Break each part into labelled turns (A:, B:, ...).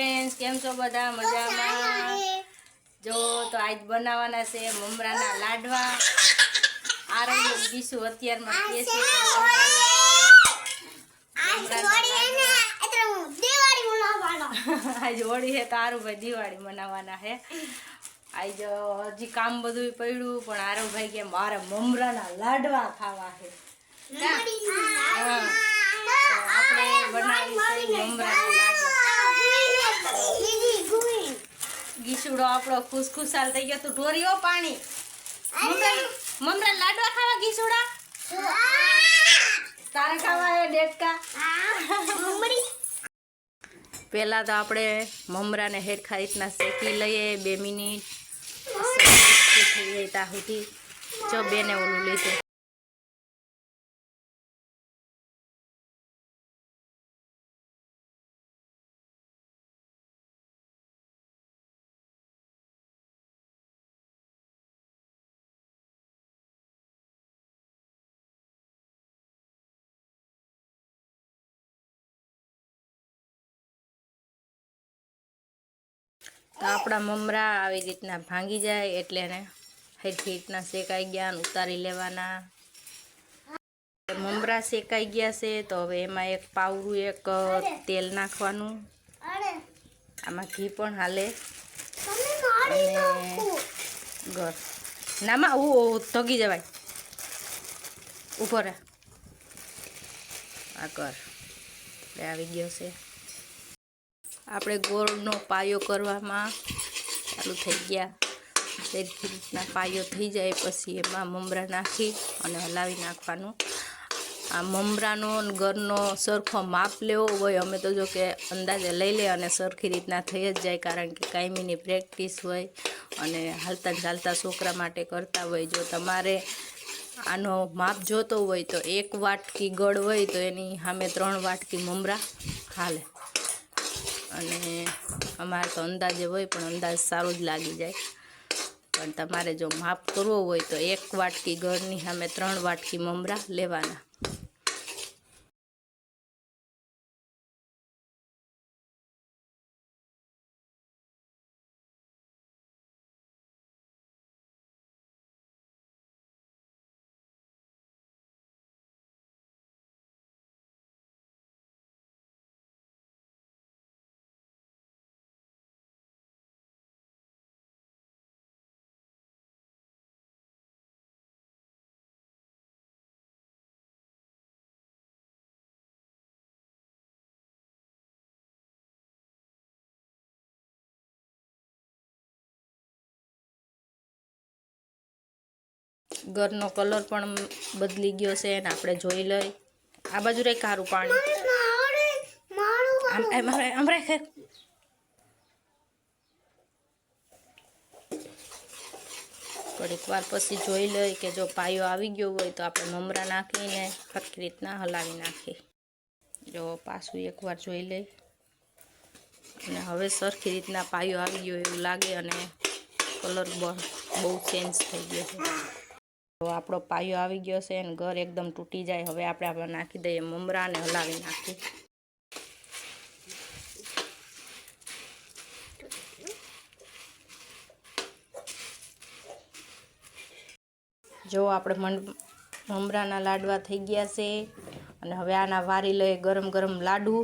A: Friends કેમ છો બધા? મજામાં? જો તો આજ બનાવવાના છે મમરાના લાડવા. આરંગ ગીશું અત્યારમાં કે છે આજ હોળી છે તો આરુભાઈ દિવાળી મનાવવાના છે આજ હજી કામ બધું પડ્યું પણ આરુભાઈ કે મારે મમરાના લાડવા ખાવા છે આપણે બનાવી મમરાના લાડવા. ગીસુડો આપણો ખુશખુશાલ થઈ ગયો તું. ઢોરીઓ પાણી. મમરા મમરા લાડવા ખાવા ગીસુડા તારે ખાવા હે ડેટકા પહેલા તો આપણે મમરાને હેરખા રીતના શેકી લઈએ બે મિનિટ. થઈ જાય ત્યાં સુધી. જો બેને ઓલું લીધું. તો આપણા મમરા આવી રીતના ભાંગી જાય એટલે એને હરખી રીતના શેકાઈ ગયા ઉતારી લેવાના. મમરા શેકાઈ ગયા છે, તો હવે એમાં એક પાવરું એક તેલ નાખવાનું. આમાં ઘી પણ હાલે. અને ઘર. નામાં હું તગી જવાય. ઉપર આ કર આવી ગયો છે. આપણે ગોળનો પાયો કરવામાં ચાલુ થઈ ગયા. સરખી રીતના પાયો થઈ જાય પછી એમાં મમરા નાખી અને હલાવી નાખવાનું. આ મમરાનો ગરનો સરખો માપ લેવો હોય, અમે તો જો કે અંદાજે લઈ લે અને સરખી રીતના થઈ જ જાય, કારણ કે કાયમીની પ્રેક્ટિસ હોય અને હાલતા ચાલતા છોકરા માટે કરતા હોય. જો તમારે આનો માપ જોતો હોય તો એક વાટકી ગળ હોય તો એની સામે ત્રણ વાટકી મમરા હાલે. અને અમારે તો અંદાજે હોય પણ અંદાજ સારો જ લાગી જાય. પણ તમારે જો માપ કરવો હોય તો એક વાટકી ગળની સામે ત્રણ વાટકી મમરા લેવાના. ઘરનો કલર પણ બદલી ગયો છે અને આપણે જોઈ લઈ. આ બાજુ રે કારું પાણી. આમ રાખે થોડીક વાર પછી જોઈ લઈ કે જો પાયો આવી ગયો હોય તો આપણે મમરા નાખીને સરખી રીતના હલાવી નાખીએ. જો પાછું એકવાર જોઈ લઈ. અને હવે સરખી રીતના પાયો આવી ગયો એવું લાગે અને કલર બહુ ચેન્જ થઈ ગયો છે. તો આપણો પાયો આવી ગયો છે અને ઘર એકદમ તૂટી જાય. હવે આપણે આપણે નાખી દઈએ મમરાને હલાવી નાખીએ જો આપણે મમરાના લાડવા થઈ ગયા છે અને હવે આના વારી લઈ ગરમ ગરમ લાડુ.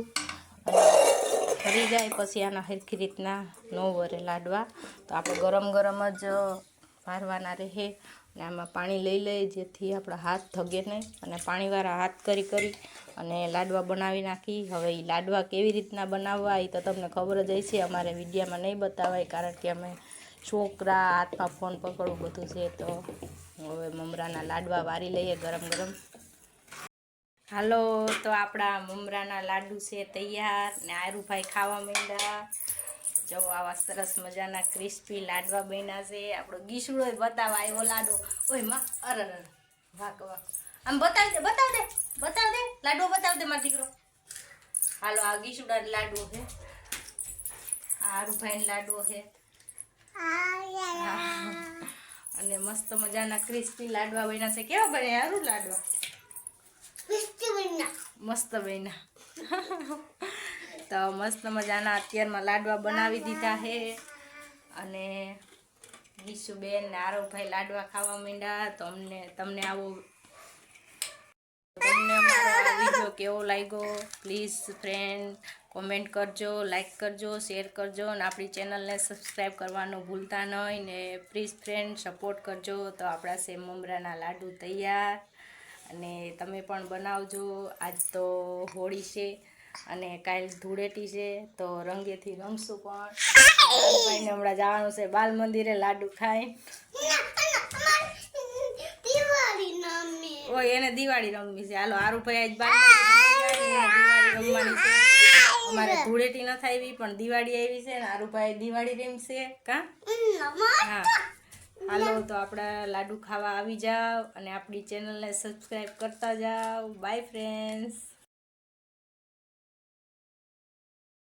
A: ફરી જાય પછી આના હરખી રીતના ન વરે લાડવા. તો આપણે ગરમ ગરમ જ વારવાના રહે. અને આમાં પાણી લઈ લઈએ, જેથી આપણા હાથ ધગે નહીં. અને પાણીવાળા હાથ કરી કરી અને લાડવા બનાવી નાખી. હવે એ લાડવા કેવી રીતના બનાવવા એ તો તમને ખબર જ હશે. અમારે વિડીયામાં નહીં બતાવાય, કારણ કે અમે છોકરા, હાથમાં ફોન પકડવું બધું છે તો હવે મમરાના લાડવા વારી લઈએ ગરમ ગરમ. હાલો, તો આપણા મમરાના લાડુ છે તૈયાર ને આરુભાઈ ખાવા માંડ્યા. જો આવા સરસ મજાના ક્રિસ્પી લાડવા બન્યા છે. આપણો ગીસડો બતાવવા આવ્યો લાડો. ઓયમાં અર અર વાક વાક આમ બતાવી દે બતાવ દે બતાવ દે. લાડવો બતાવ દે મારો દીકરો. હાલો આ ગીસુડા લાડવો છે. આ આરુભાઈ લાડવો છે. અને મસ્ત મજાના ક્રિસ્પી લાડવા બન્યા છે. કેવા બને સારું લાડવા. મસ્ત બન્યા. તો મસ્ત મજાના અત્યારમાં લાડવા બનાવી દીધા છે અને વિશુબેન ને આરવભાઈ લાડવા ખાવા માંડ્યા. તો અમને તમને આવો તમને મારો વીડિયો કેવો લાગ્યો? પ્લીઝ ફ્રેન્ડ કોમેન્ટ કરજો લાઇક કરજો શેર કરજો. અને આપણી ચેનલને સબસ્ક્રાઈબ કરવાનું ભૂલતા નહીં ને પ્લીઝ ફ્રેન્ડ સપોર્ટ કરજો. તો આપણા સેમ મમરાના લાડુ તૈયાર. અને તમે પણ બનાવજો. આજ તો હોળી છે. અને કાલ ધૂળેટી છે તો રંગેથી રમશું પણ. હમણાં જવાનું છે બાલ મંદિરે લાડુ ખાય ઓય એને દિવાળી રમવી છે. હાલો આરુભાઈ આજ દિવાળી રમવાની છે. અમારે ધૂળેટી ન થાય પણ દિવાળી આવી છે ને આરુભાઈ દિવાળી રમશે કા? હા. હાલો તો આપણા લાડુ ખાવા આવી જાવ અને આપણી ચેનલને સબસ્ક્રાઈબ કરતા જાઓ. By friends